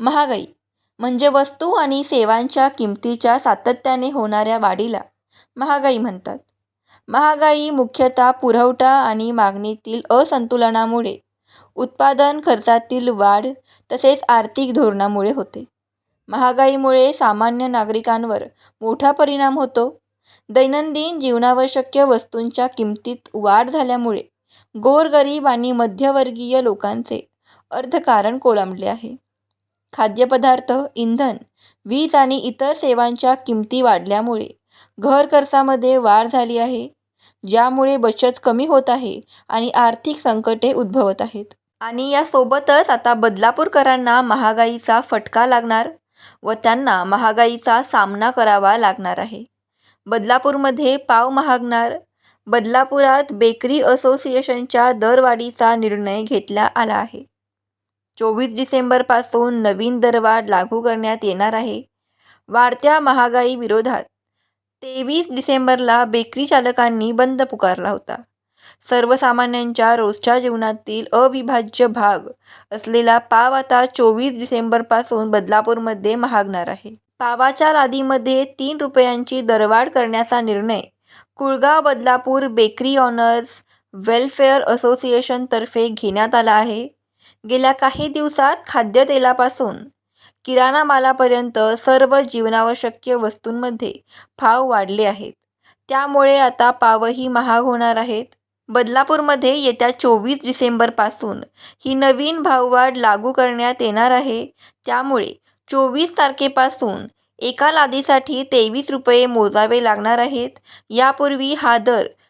महागाई म्हणजे वस्तू आणि सेवांच्या किमतीच्या सातत्याने होणाऱ्या वाढीला महागाई म्हणतात. महागाई मुख्यतः पुरवठा आणि मागणीतील असंतुलनामुळे उत्पादन खर्चातील वाढ तसेच आर्थिक धोरणामुळे होते. महागाईमुळे सामान्य नागरिकांवर मोठा परिणाम होतो. दैनंदिन जीवनावश्यक वस्तूंच्या किमतीत वाढ झाल्यामुळे गोरगरीब आणि मध्यमवर्गीय लोकांचे अर्थकारण कोलमडले आहे. खाद्यपदार्थ इंधन वीज आणि इतर सेवांच्या किमती वाढल्यामुळे घर खर्चामध्ये वाढ झाली आहे ज्यामुळे बचत कमी होत आहे आणि आर्थिक संकटे उद्भवत आहेत. आणि यासोबतच आता बदलापूरकरांना महागाईचा फटका लागणार व त्यांना महागाईचा सामना करावा लागणार आहे. बदलापूरमध्ये पाव महागणार बदलापुरात बेकरी असोसिएशनच्या दरवाढीचा निर्णय घेतला आला आहे. चोवीस डिसेंबरपासून नवीन दरवाढ लागू करण्यात येणार आहे. वाढत्या महागाई विरोधात तेवीस डिसेंबरला बेकरी चालकांनी बंद पुकारला होता. सर्वसामान्यांच्या रोजच्या जीवनातील अविभाज्य भाग असलेला पाव आता चोवीस डिसेंबरपासून बदलापूरमध्ये महागणार आहे. पावाच्या लादीमध्ये तीन रुपयांची दरवाढ करण्याचा निर्णय Kulgaon Badlapur bakery owners welfare असोसिएशनतर्फे घेण्यात आला आहे. गेल्या काही दिवसात खाद्यतेलापासून किराणा मालापर्यंत सर्व जीवनावश्यक वस्तूंमध्ये भाव वाढले आहेत. त्यामुळे आता पावही महाग होणार आहेत. बदलापूरमध्ये येत्या चोवीस डिसेंबरपासून ही नवीन भाववाढ लागू करण्यात येणार आहे. त्यामुळे चोवीस तारखेपासून एका लादीसाठी तेवीस रुपये मोजावे लागणार आहेत. यापूर्वी हा दर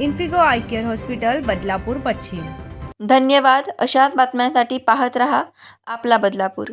Infigo eye care hospital Badlapur पश्चिम. धन्यवाद. अशाच बातम्यांसाठी पाहत रहा आपला बदलापूर.